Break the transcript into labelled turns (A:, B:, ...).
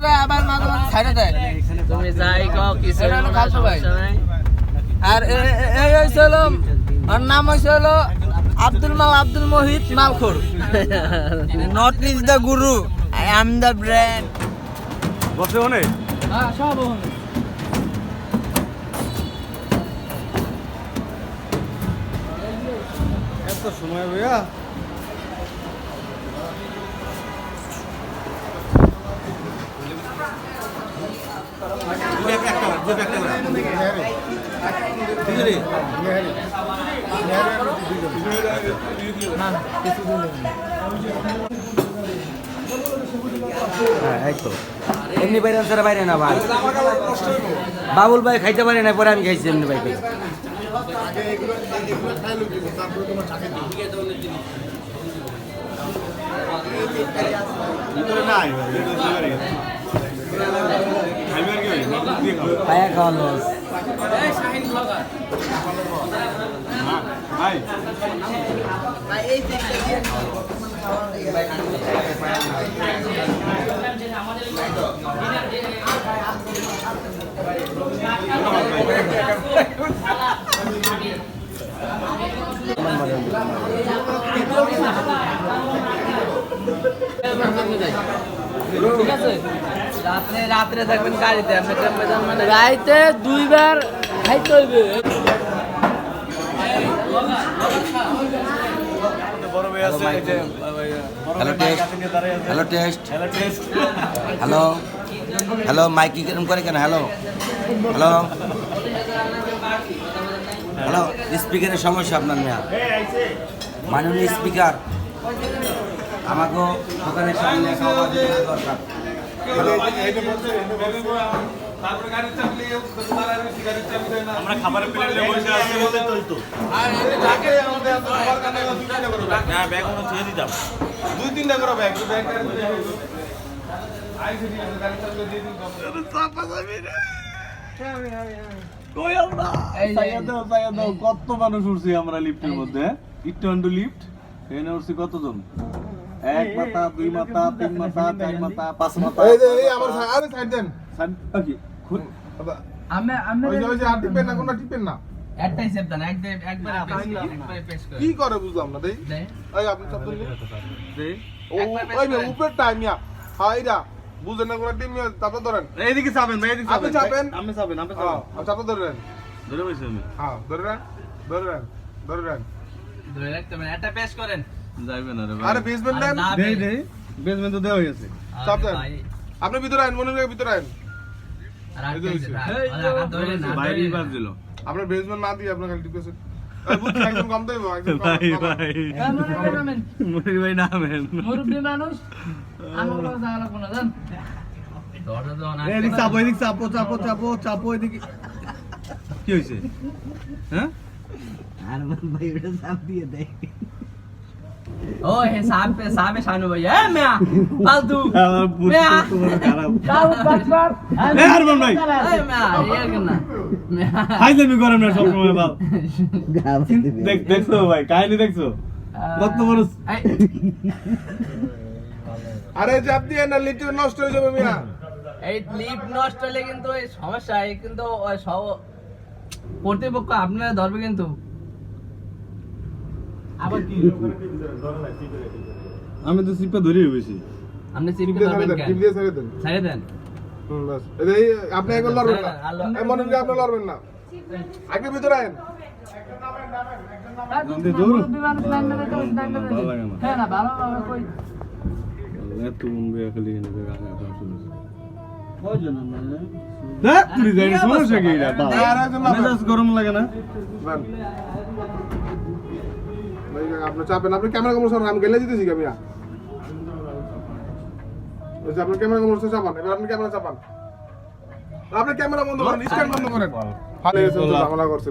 A: আবার মাঝে মাঝে ছাইড়ে দেয়।
B: তুমি যাই কও কিছু
A: এটা হলো খালতো ভাই।
B: সমস্যা নাই।
A: আর এ- এ- এই হয়েছে ওর নাম আব্দুল মাল Abdul Mohit মালখোর। Not is the guru I the brand
C: বসে অনেক
A: হ্যাঁ সব
C: এত সময় ভাইয়া
D: এমনি বাইরে আনসার বাইরে না ভাই? বাবুল ভাই খাইতে পারে না পরে আমি খাইছি এমনি ভাই খাই
C: ভিতরে নাই ভাই ভিতরে চলে গেছে খাইবার কি ভাই মাত্র দিয়ে খাও
D: পায়া খাওয়া লস
B: ঠিক আছে? রাত্রে রাত্রে থাকবেন গাড়িতে আপনি যাবেন
A: দুইবার খাইতে হইবে।
D: Hello test. Hello test.
C: Hello.
D: Hello hello mic কি কেরম করে কেন? হ্যালো। হ্যালো। হ্যালো স্পিকারের সমস্যা আপনার মেয়া। মাননীয় স্পিকার আমাকে দোকানের সামনে খাওয়া দরকার
C: আমরা খাবারের প্লেটে বসে আছি বলে তো তো না ব্যাগ মনে দিতাম দুই তিনটা করে ব্যাগ ব্যাগ কত মানুষ উঠছি আমরা লিফটের মধ্যে লিফট এখানে উঠছি কতজন এক মাথা দুই মাথা তিন মাথা চার মাথা পাঁচ মাথা।
E: এই যে এই আমার আরে সাইড দেন?
C: খুন-
A: আমি আমি
E: ওই যে ওই যে আর টিপেন না কোনটা টিপেন না।
B: একটাই সেভ দেন একদম একবার একবারে পেশ করে
E: কি করে বুঝলাম না দেই? এই আপনি চাপ দেন
C: দেই।
E: ওই মে উপরের টাইম ইয়া। হ্যাঁ বুঝেন না কোনটা টিম তারপর ধরেন।
C: এইদিকে চাপেন ভাই এদিকে
E: আপনি
C: চাপেন। আপনি চাপেন আপনি
E: হ্যাঁ
C: চাপেন।
E: চাপা ধরেন।
C: ধরে বসে আমি।
E: হ্যাঁ ধরেন ধরেন ধরেন
B: ধরে রাখতে হবে একটা পেশ করেন।
C: যাইবে না রে
E: আরে বেসমেন্ট দেন।
C: দেই দেই। বেসমেন্ট তো দেওয়া
E: চাপ দেন। আপনি ভিতরে আইন মনে ভিতরে আইন।
C: বাইরে দিল
E: আপনার বেসমেন্ট না দিয়ে আপনার খালি
C: এদিকে কি হয়েছে হ্যাঁ?
D: আর ভাই ওটা চাপ দিয়ে দেয়।
C: Oh, é
B: sabe, sabe, sabe, não é,
C: minha? Paldu. না দেখছ কত
B: মানুষ
E: আরে চাপ দিয়ে না লিটু নষ্ট হয়ে যাবে মিয়া।
B: এই লিপ নষ্ট হলে কিন্তু সমস্যা কিন্তু কর্তৃপক্ষ আপনারা ধরবে কিন্তু।
C: আমি তো সিপা ধরে বেশি
B: আপনি
E: ছেড়ে
B: ধরবেন
E: দেন
B: কেন
E: টিপ দিয়ে ছেড়ে দেন
B: ছেড়ে দেন
E: হুম বাস এই আপনি একবার লড়বেন না। এই মনে করি আপনি লড়বেন না আগে ভিতরে আইন
A: হ্যাঁ
C: মন গরম লাগে না
E: আপনি চাপেন আপনি ক্যামেরা কমার সামনে আমি গেলে দিতেছি ক্যামেরা ওই ক্যামেরা কমার চাপান এবার আপনি ক্যামেরা চাপান। আপনি ক্যামেরা বন্ধ করেন স্ট্যান্ড বন্ধ করেন। ভালো হয়েছে